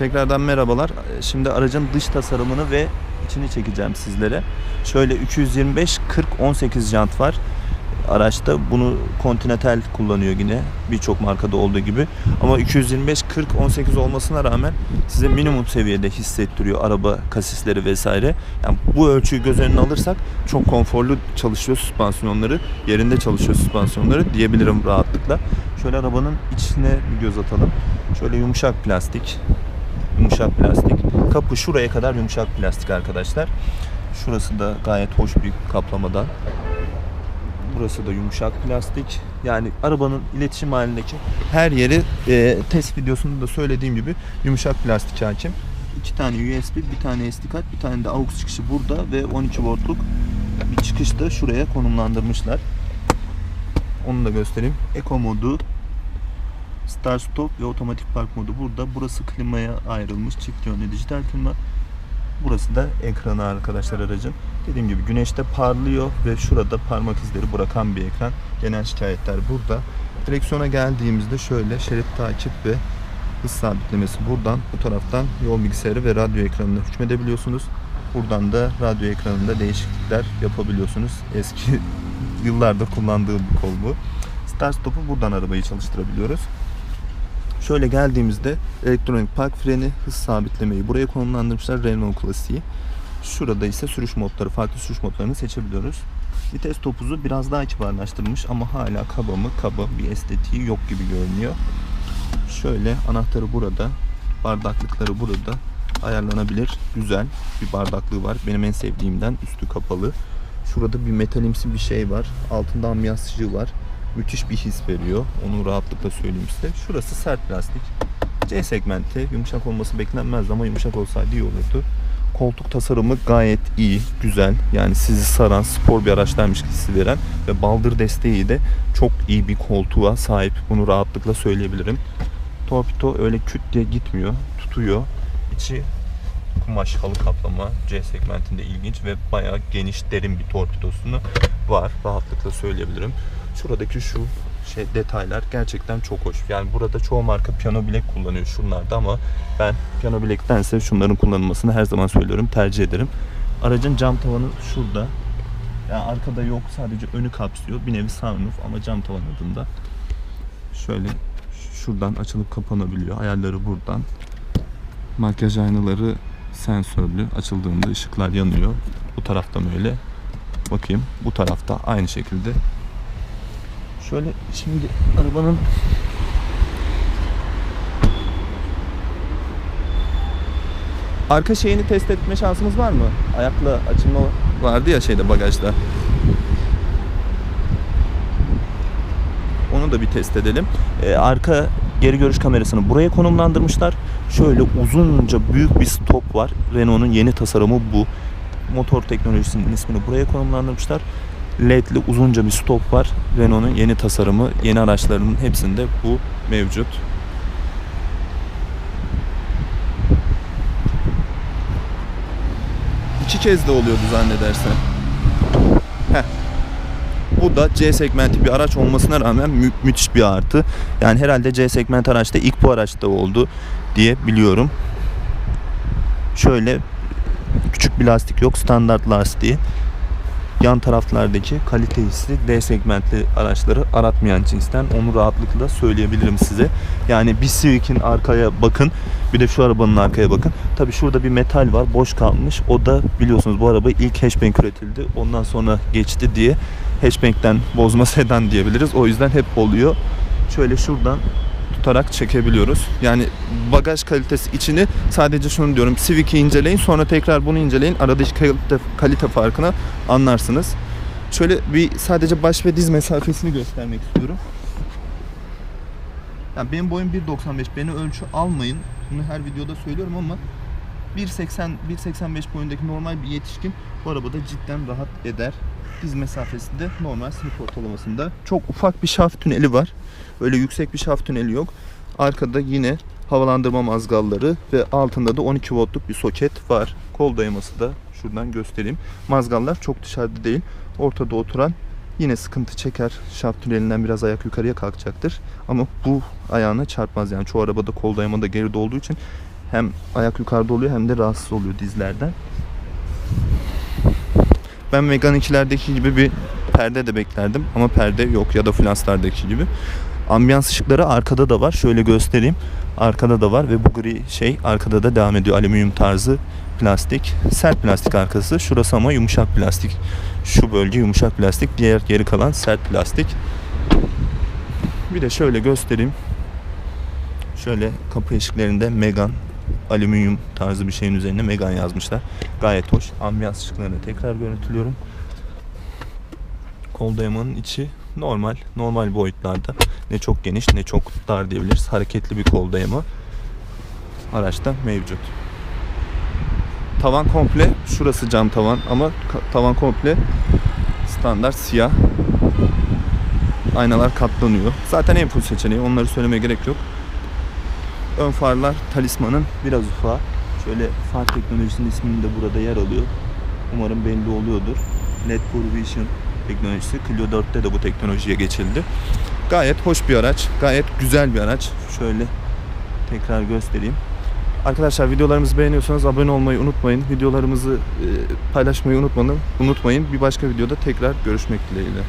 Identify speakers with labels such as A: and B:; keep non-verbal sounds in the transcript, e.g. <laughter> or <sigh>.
A: Tekrardan merhabalar. Ee, Şimdi aracın dış tasarımını ve içini çekeceğim sizlere. Şöyle 225 40 18 jant var. Araçta bunu Continental kullanıyor yine birçok markada olduğu gibi. Ama 225 40 18 olmasına rağmen size minimum seviyede hissettiriyor araba kasisleri vesaire. Yani bu ölçüyü göz önüne alırsak çok konforlu çalışıyor süspansiyonları, yerinde çalışıyor süspansiyonları diyebilirim rahatlıkla. Şöyle arabanın içine bir göz atalım. Şöyle yumuşak plastik, yumuşak plastik. Kapı şuraya kadar yumuşak plastik arkadaşlar. Şurası da gayet hoş bir kaplamadan. Burası da yumuşak plastik. Yani arabanın iletişim halindeki her yeri e, test videosunda da söylediğim gibi yumuşak plastik hakim. İki tane USB, bir tane SD kart, bir tane de AUX çıkışı burada ve 12 voltluk bir çıkış da şuraya konumlandırmışlar. Onu da göstereyim. Eco modu, Start Stop ve otomatik park modu burada. Burası klimaya ayrılmış. Çift yönlü dijital klima. Burası da ekranı arkadaşlar aracın. Dediğim gibi güneşte parlıyor ve şurada parmak izleri bırakan bir ekran. Genel şikayetler burada. Direksiyona geldiğimizde şöyle şerit takip ve hız sabitlemesi buradan bu taraftan yol bilgisayarı ve radyo ekranına hükmedebiliyorsunuz. Buradan da radyo ekranında değişiklikler yapabiliyorsunuz. Eski <laughs> yıllarda kullandığım bir kol bu. Start stop'u buradan arabayı çalıştırabiliyoruz. Şöyle geldiğimizde elektronik park freni, hız sabitlemeyi buraya konumlandırmışlar Renault klasiği. Şurada ise sürüş modları, farklı sürüş modlarını seçebiliyoruz. Vites topuzu biraz daha kibarlaştırılmış ama hala kaba mı kaba bir estetiği yok gibi görünüyor. Şöyle anahtarı burada, bardaklıkları burada ayarlanabilir. Güzel bir bardaklığı var. Benim en sevdiğimden üstü kapalı. Şurada bir metalimsi bir şey var. Altında ambiyans var. Müthiş bir his veriyor. Onu rahatlıkla söyleyeyim size. Şurası sert plastik. C segmenti. Yumuşak olması beklenmezdi ama yumuşak olsaydı iyi olurdu. Koltuk tasarımı gayet iyi, güzel. Yani sizi saran, spor bir araçlarmış hissi veren ve baldır desteği de çok iyi bir koltuğa sahip. Bunu rahatlıkla söyleyebilirim. Torpido öyle küt diye gitmiyor. Tutuyor. İçi kumaş halı kaplama C segmentinde ilginç ve bayağı geniş derin bir torpidosunu var. Rahatlıkla söyleyebilirim. Şuradaki şu şey detaylar gerçekten çok hoş. Yani burada çoğu marka piyano bilek kullanıyor şunlarda ama ben piyano bilektense şunların kullanılmasını her zaman söylüyorum, tercih ederim. Aracın cam tavanı şurada. Yani arkada yok, sadece önü kapsıyor. Bir nevi sunroof ama cam tavan adında. Şöyle şuradan açılıp kapanabiliyor. Ayarları buradan. Makyaj aynaları sensörlü. Açıldığında ışıklar yanıyor. Bu taraftan öyle. Bakayım. Bu tarafta aynı şekilde. Şöyle şimdi arabanın Arka şeyini test etme şansımız var mı? Ayakla açılma vardı ya şeyde bagajda. Onu da bir test edelim. Ee, arka geri görüş kamerasını buraya konumlandırmışlar. Şöyle uzunca büyük bir stop var. Renault'un yeni tasarımı bu. Motor teknolojisinin ismini buraya konumlandırmışlar. LED'li uzunca bir stop var. Renault'un yeni tasarımı, yeni araçlarının hepsinde bu mevcut. İki kez de oluyordu zannedersem. Heh. Bu da C segmenti bir araç olmasına rağmen mü- müthiş bir artı. Yani herhalde C segment araçta ilk bu araçta oldu diye biliyorum. Şöyle küçük bir lastik yok, standart lastiği. Yan taraflardaki kalite hissi D segmentli araçları aratmayan cinsten. Onu rahatlıkla söyleyebilirim size. Yani bir Civic'in arkaya bakın. Bir de şu arabanın arkaya bakın. Tabi şurada bir metal var. Boş kalmış. O da biliyorsunuz bu araba ilk hatchback üretildi. Ondan sonra geçti diye hatchback'ten bozma sedan diyebiliriz. O yüzden hep oluyor. Şöyle şuradan tutarak çekebiliyoruz. Yani bagaj kalitesi içini sadece şunu diyorum. Civic'i inceleyin sonra tekrar bunu inceleyin. Aradaki kalite, kalite farkını anlarsınız. Şöyle bir sadece baş ve diz mesafesini göstermek istiyorum. Yani benim boyum 1.95. Beni ölçü almayın. Bunu her videoda söylüyorum ama 1.80 1.85 boyundaki normal bir yetişkin bu arabada cidden rahat eder. Diz mesafesi de normal sınıf ortalamasında. Çok ufak bir şaft tüneli var. Öyle yüksek bir şaft tüneli yok. Arkada yine havalandırma mazgalları ve altında da 12 voltluk bir soket var. Kol dayaması da şuradan göstereyim. Mazgallar çok dışarıda değil. Ortada oturan yine sıkıntı çeker. Şaft tünelinden biraz ayak yukarıya kalkacaktır. Ama bu ayağına çarpmaz yani. Çoğu arabada kol dayama da geride olduğu için Hem ayak yukarıda oluyor hem de rahatsız oluyor dizlerden. Ben Megane 2'lerdeki gibi bir perde de beklerdim ama perde yok ya da Flans'lardaki gibi. Ambiyans ışıkları arkada da var. Şöyle göstereyim. Arkada da var ve bu gri şey arkada da devam ediyor. Alüminyum tarzı plastik. Sert plastik arkası. Şurası ama yumuşak plastik. Şu bölge yumuşak plastik. Diğer geri kalan sert plastik. Bir de şöyle göstereyim. Şöyle kapı eşiklerinde Megan alüminyum tarzı bir şeyin üzerine Megan yazmışlar. Gayet hoş. Ambiyans ışıklarını tekrar görüntülüyorum. Kol dayamanın içi normal, normal boyutlarda. Ne çok geniş ne çok dar diyebiliriz. Hareketli bir kol dayama araçta mevcut. Tavan komple, şurası cam tavan ama tavan komple standart siyah. Aynalar katlanıyor. Zaten en full seçeneği onları söylemeye gerek yok. Ön farlar talismanın biraz ufağı. Şöyle far teknolojisinin isminin de burada yer alıyor. Umarım belli oluyordur. LED Pro Vision teknolojisi. Clio 4'te de bu teknolojiye geçildi. Gayet hoş bir araç. Gayet güzel bir araç. Şöyle tekrar göstereyim. Arkadaşlar videolarımızı beğeniyorsanız abone olmayı unutmayın. Videolarımızı e, paylaşmayı unutmayın. Unutmayın. Bir başka videoda tekrar görüşmek dileğiyle.